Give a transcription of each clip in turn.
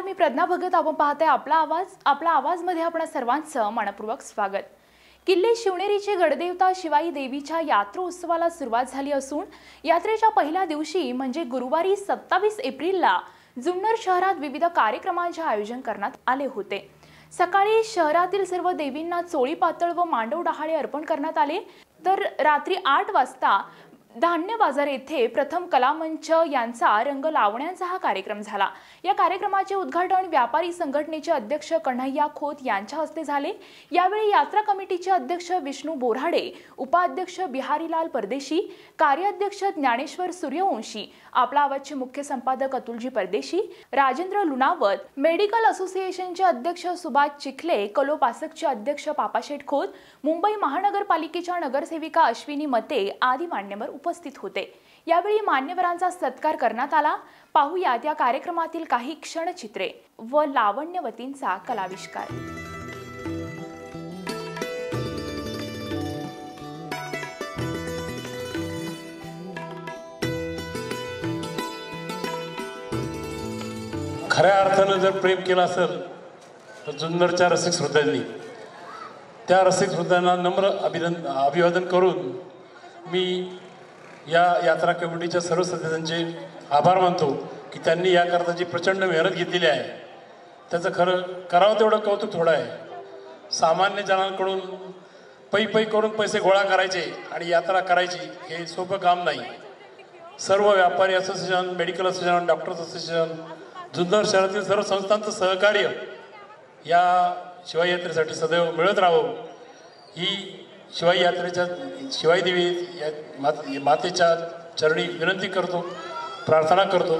नमस्कार मी प्रज्ञा भगत. आपण पाहते आपला आवाज आपला आवाजमध्ये आपण सर्वांचं मनपूर्वक स्वागत. किल्ले शिवनेरीचे गडदेवता शिवाई देवीच्या यात्रोत्सवाला सुरुवात झाली असून यात्रेच्या पहिल्या दिवशी म्हणजे गुरुवारी सत्तावीस एप्रिलला जुन्नर शहरात विविध कार्यक्रमांचे आयोजन करण्यात आले होते. सकाळी शहरातील सर्व देवींना चोळी पातळ व मांडव डहाळे अर्पण करण्यात आले. तर रात्री आठ वाजता धान्य बाजार येथे प्रथम कलामंच यांचा रंग लावण्याचा हा कार्यक्रम झाला. या कार्यक्रमाचे उद्घाटन व्यापारी संघटनेचे अध्यक्ष कन्हैया खोत यांच्या हस्ते झाले. यावेळी यात्रा कमिटीचे अध्यक्ष विष्णू बोराडे उपाध्यक्ष बिहारीलाल परदेशी कार्याध्यक्ष ज्ञानेश्वर सूर्यवंशी आपला आवाजचे मुख्य संपादक अतुलजी परदेशी राजेंद्र लुणावत मेडिकल असोसिएशनचे अध्यक्ष सुभाष चिखले कलोपासकचे अध्यक्ष पापाशेठ खोत मुंबई महानगरपालिकेच्या नगरसेविका अश्विनी मते आदी मान्यवर उपस्थित होते. यावेळी मान्यवरांचा सत्कार करण्यात आला. पाहूया त्या कार्यक्रमातील काही क्षणचित्रे व लावण्यवतींचा कलाविष्कार. खऱ्या अर्थानं जर प्रेम केलं असेल तर जुन्नरच्या रसिक श्रोत्यांनी त्या रसिक श्रोत्यांना नम्र अभिनंद अभिवादन करून मी या यात्रा कमिटीच्या सर्व सदस्यांचे आभार मानतो की त्यांनी याकरता जी प्रचंड मेहनत घेतलेली आहे. त्याचं खरं करावं तेवढं कौतुक थोडं आहे. सामान्य जणांकडून पै पै करून पैसे गोळा करायचे आणि यात्रा करायची हे सोपं काम नाही. सर्व व्यापारी association medical association doctors association Junnar शहरातील सर्व संस्थांचं सहकार्य या शिवाय यात्रेसाठी सदैव मिळत राहावं. ही शिवाई यात्रेच्या शिवाई देवी या मात मातेच्या चरणी विनंती करतो प्रार्थना करतो.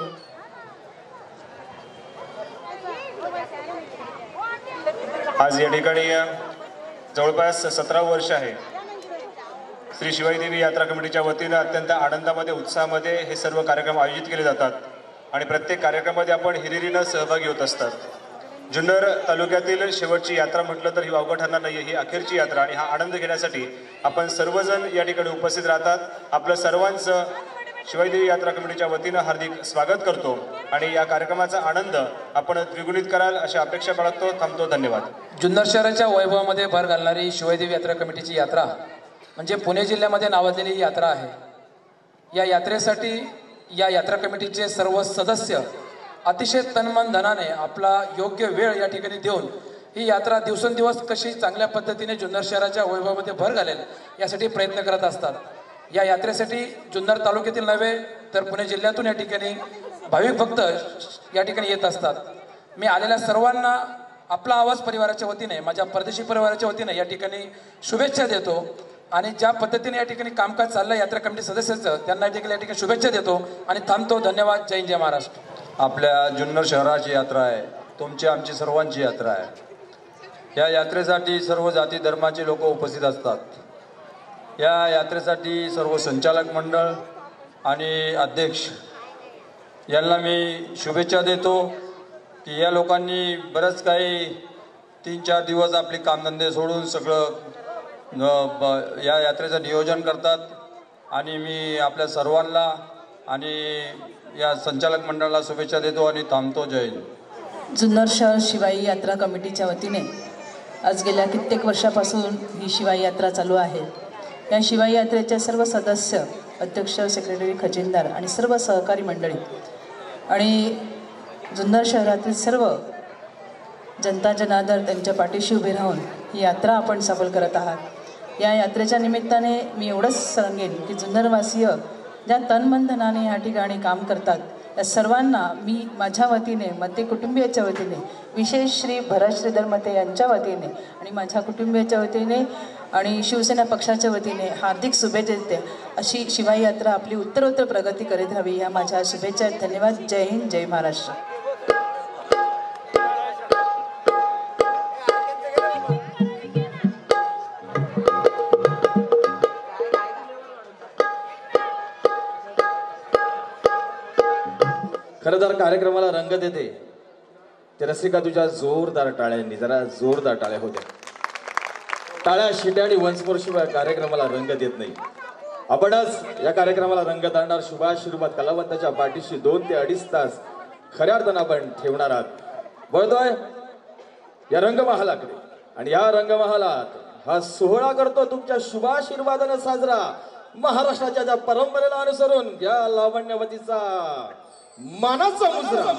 आज या ठिकाणी जवळपास सतरा वर्ष आहे. श्री शिवाई देवी यात्रा कमिटीच्या वतीनं अत्यंत आनंदामध्ये उत्साहामध्ये हे सर्व कार्यक्रम आयोजित केले जातात. आणि प्रत्येक कार्यक्रमामध्ये आपण हिरिरीनं सहभागी होत असतात. जुन्नर तालुक्यातील शेवटची यात्रा म्हटलं तर ही वावगं ठरणार नाही ही अखेरची यात्रा आणि हा आनंद घेण्यासाठी आपण सर्वजण या ठिकाणी उपस्थित राहतात. आपलं सर्वांचं शिवाईदेवी यात्रा कमिटीच्या वतीनं हार्दिक स्वागत करतो आणि या कार्यक्रमाचा आनंद आपण द्विगुणित कराल अशी अपेक्षा बाळगतो. थांबतो. धन्यवाद. जुन्नर शहराच्या वैभवामध्ये भर घालणारी शिवाईदेवी यात्रा कमिटीची यात्रा म्हणजे पुणे जिल्ह्यामध्ये नावाजलेली ही यात्रा आहे. या यात्रेसाठी या यात्रा कमिटीचे सर्व सदस्य अतिशय तनमन धनाने आपला योग्य वेळ या ठिकाणी देऊन ही यात्रा दिवसेंदिवस कशी चांगल्या पद्धतीने जुन्नर शहराच्या वैभवामध्ये भर घालेल यासाठी प्रयत्न करत असतात. या यात्रेसाठी जुन्नर तालुक्यातील नव्हे तर पुणे जिल्ह्यातून या ठिकाणी भाविक भक्त या ठिकाणी येत असतात. मी आलेल्या सर्वांना आपला आवाज परिवाराच्या वतीने माझ्या परदेशी परिवाराच्या वतीने या ठिकाणी शुभेच्छा देतो आणि ज्या पद्धतीने या ठिकाणी कामकाज चाललं यात्रा कमिटी सदस्याचं त्यांना देखील या ठिकाणी शुभेच्छा देतो आणि थांबतो. धन्यवाद. जय जय महाराष्ट्र. आपल्या जुन्नर शहराची यात्रा आहे. तुमची आमची सर्वांची यात्रा आहे. या यात्रेसाठी सर्व जाती धर्माचे लोक उपस्थित असतात. या यात्रेसाठी सर्व संचालक मंडळ आणि अध्यक्ष यांना मी शुभेच्छा देतो की या लोकांनी बरंच काही तीन चार दिवस आपले कामधंदे सोडून सगळं ब- या यात्रेचं नियोजन करतात. आणि मी आपल्या सर्वांना आणि या संचालक मंडळाला शुभेच्छा देतो आणि थांबतो. जय जुन्नर शहर शिवाई यात्रा कमिटीच्या वतीने आज गेल्या कित्येक वर्षापासून ही शिवाई यात्रा चालू आहे. या शिवाई यात्रेचे सर्व सदस्य अध्यक्ष सेक्रेटरी खजिनदार आणि सर्व सहकारी मंडळी आणि जुन्नर शहरातील सर्व जनता जनादर त्यांच्या पाठीशी उभे राहून ही यात्रा आपण सफल करत आहात. या यात्रेच्या निमित्ताने मी एवढंच सांगेन की जुन्नरवासीय ज्या तनमनधनाने या ठिकाणी काम करतात या सर्वांना मी माझ्या वतीने मते कुटुंबियाच्या वतीने विशेष श्री भरत श्रीधर मते यांच्या वतीने आणि माझ्या कुटुंबियाच्या वतीने आणि शिवसेना पक्षाच्या वतीने हार्दिक शुभेच्छा देते. अशी शिवाई यात्रा आपली उत्तरोत्तर प्रगती करीत राहावी ह्या माझ्या शुभेच्छा धन्यवाद. जय हिंद. जय महाराष्ट्र. जोरदार कार्यक्रमाला रंग देते. ते रसिका तुझ्या जोरदार टाळ्यांनी जरा जोरदार टाळ्या होत्या. टाळ्या शिट्या आणि वंशमोरशिवाय कार्यक्रमाला रंग देत नाही. आपणच या कार्यक्रमाला रंग आणणार सुभाष कलावंताच्या पाठीशी दोन ते अडीच तास खऱ्या अर्थानं आपण ठेवणार आहात. वळतोय या रंगमहालाकडे. आणि या रंगमहालात हा सोहळा करतो तुमच्या शुभाशीर्वादानं साजरा. महाराष्ट्राच्या ज्या परंपरेला अनुसरून या लावण्यवतीचा. मानाचा मुजरा.